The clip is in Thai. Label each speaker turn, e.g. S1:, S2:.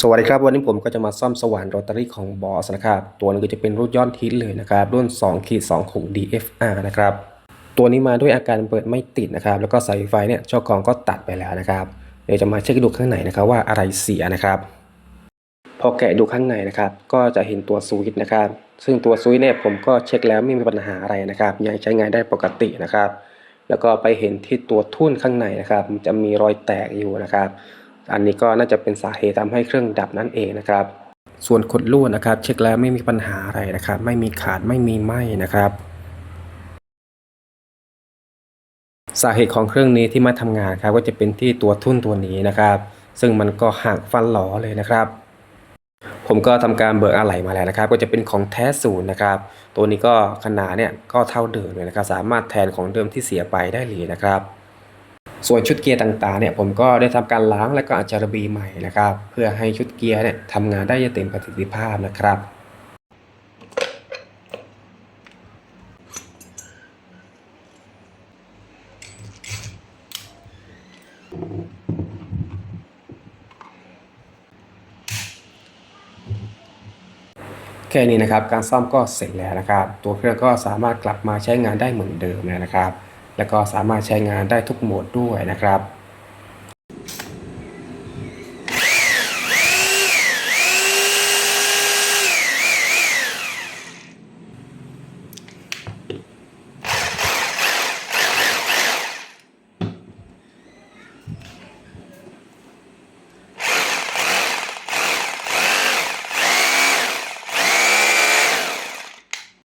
S1: สวัสดีครับ วันนี้ผมก็จะมาซ่อมสว่านโรตารี่ของบอสนะครับ ตัวนี้ก็จะเป็นรุ่นยอดฮิตเลยนะครับ รุ่น2ขีด2ของ DFR นะครับ ตัวนี้มาด้วยอาการเปิดไม่ติดนะครับ แล้วก็สายไฟเนี่ยเจ้าของก็ตัดไปแล้วนะครับเดี๋ยวจะมาเช็คดูข้างในนะครับว่าอะไรเสียนะครับ พอแกะดูข้างในนะครับ ก็จะเห็นตัวสวิตช์นะครับ ซึ่งตัวสวิตช์เนี่ยผมก็เช็คแล้วไม่มีปัญหาอะไรนะครับยังใช้งานได้ปกตินะครับ แล้วก็ไปเห็นที่ตัวทุ่นข้างในนะครับมันจะมีรอยแตกอยู่นะครับ อันนี้ก็น่าจะเป็นสาเหตุทำให้เครื่องดับนั่นเองนะครับ ส่วนขดลวดนะครับ เช็คแล้วไม่มีปัญหาอะไรนะครับ ไม่มีขาดไม่มีไหมนะครับ สาเหตุของเครื่องนี้ที่ไมาทำงานครับก็จะเป็นที่ตัวทุ่นตัวนี้นะครับ ซึ่งมันก็หักฟันหลอเลยนะครับผมก็ทำการเบิกอะไหล่มาแล้วนะครับ ก็จะเป็นของแท้ศูนย์นะครับ ตัวนี้ก็ขนาดเนี่ยก็เท่าเดิมเลยนะครับ สามารถแทนของเดิมที่เสียไปได้เลยนะครับ ส่วนชุดเกียร์ต่างๆเนี่ยผมก็ได้ทำการล้างและก็อาจจะระบีใหม่นะครับ เพื่อให้ชุดเกียร์เนี่ยทำงานได้อย่างเต็มประสิทธิภาพนะครับแค่นี้นะครับการซ่อมก็เสร็จแล้วนะครับ ตัวเครื่องก็สามารถกลับมาใช้งานได้เหมือนเดิมแล้วนะครับ แล้วก็สามารถใช้งานได้ทุกโหมดด้วยนะครับ